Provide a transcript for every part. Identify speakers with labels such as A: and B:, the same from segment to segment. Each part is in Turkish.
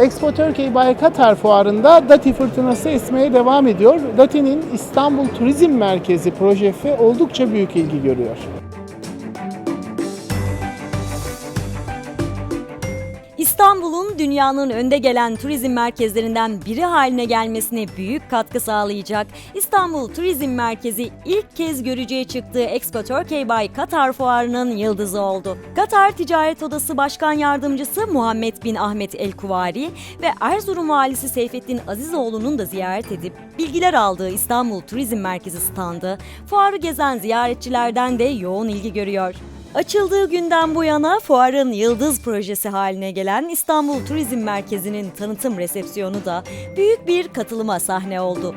A: Expo Türkiye Baykatar Fuarı'nda Dati fırtınası esmeye devam ediyor. Dati'nin İstanbul Turizm Merkezi projesi oldukça büyük ilgi görüyor.
B: İstanbul'un dünyanın önde gelen turizm merkezlerinden biri haline gelmesine büyük katkı sağlayacak İstanbul Turizm Merkezi ilk kez görücüye çıktığı Expo Turkey by Katar fuarının yıldızı oldu. Katar Ticaret Odası Başkan Yardımcısı Muhammed bin Ahmet El Kuvari ve Erzurum Valisi Seyfettin Azizoğlu'nun da ziyaret edip bilgiler aldığı İstanbul Turizm Merkezi standı fuarı gezen ziyaretçilerden de yoğun ilgi görüyor. Açıldığı günden bu yana fuarın yıldız projesi haline gelen İstanbul Turizm Merkezi'nin tanıtım resepsiyonu da büyük bir katılıma sahne oldu.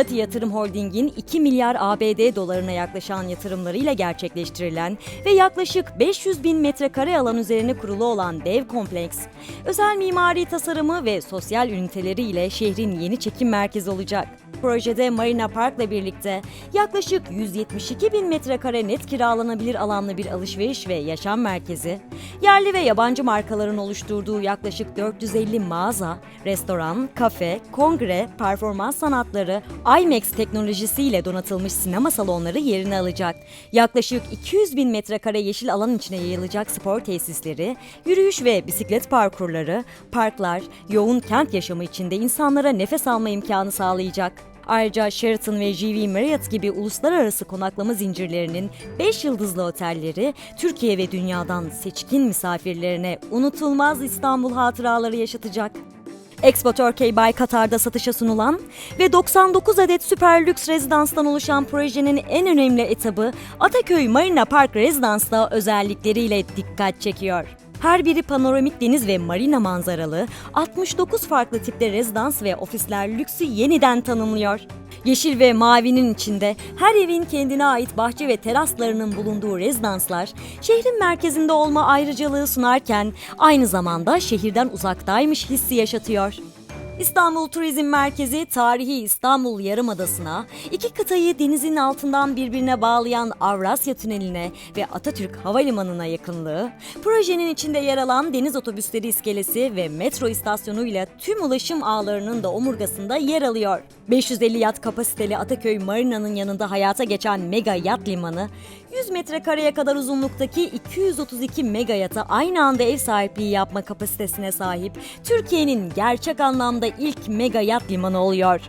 B: Dati Yatırım Holding'in 2 milyar ABD dolarına yaklaşan yatırımlarıyla gerçekleştirilen ve yaklaşık 500 bin metrekare alan üzerine kurulu olan dev kompleks, özel mimari tasarımı ve sosyal üniteleriyle şehrin yeni çekim merkezi olacak. Projede Marina Park'la birlikte yaklaşık 172 bin metrekare net kiralanabilir alanlı bir alışveriş ve yaşam merkezi, yerli ve yabancı markaların oluşturduğu yaklaşık 450 mağaza, restoran, kafe, kongre, performans sanatları, IMAX teknolojisiyle donatılmış sinema salonları yerini alacak. Yaklaşık 200 bin metrekare yeşil alan içine yayılacak spor tesisleri, yürüyüş ve bisiklet parkurları, parklar, yoğun kent yaşamı içinde insanlara nefes alma imkanı sağlayacak. Ayrıca Sheraton ve JW Marriott gibi uluslararası konaklama zincirlerinin 5 yıldızlı otelleri Türkiye ve dünyadan seçkin misafirlerine unutulmaz İstanbul hatıraları yaşatacak. Expo Turkey by Katar'da satışa sunulan ve 99 adet süper lüks rezidanstan oluşan projenin en önemli etabı Ataköy Marina Park Rezidans'ta özellikleriyle dikkat çekiyor. Her biri panoramik deniz ve marina manzaralı, 69 farklı tipte rezidans ve ofisler lüksü yeniden tanımlıyor. Yeşil ve mavinin içinde her evin kendine ait bahçe ve teraslarının bulunduğu rezidanslar şehrin merkezinde olma ayrıcalığı sunarken aynı zamanda şehirden uzaktaymış hissi yaşatıyor. İstanbul Turizm Merkezi tarihi İstanbul Yarımadası'na, iki kıtayı denizin altından birbirine bağlayan Avrasya Tüneli'ne ve Atatürk Havalimanı'na yakınlığı, projenin içinde yer alan deniz otobüsleri iskelesi ve metro istasyonu ile tüm ulaşım ağlarının da omurgasında yer alıyor. 550 yat kapasiteli Ataköy Marina'nın yanında hayata geçen mega yat limanı, 100 metrekareye kadar uzunluktaki 232 mega yata aynı anda ev sahipliği yapma kapasitesine sahip Türkiye'nin gerçek anlamda ilk mega yat limanı oluyor.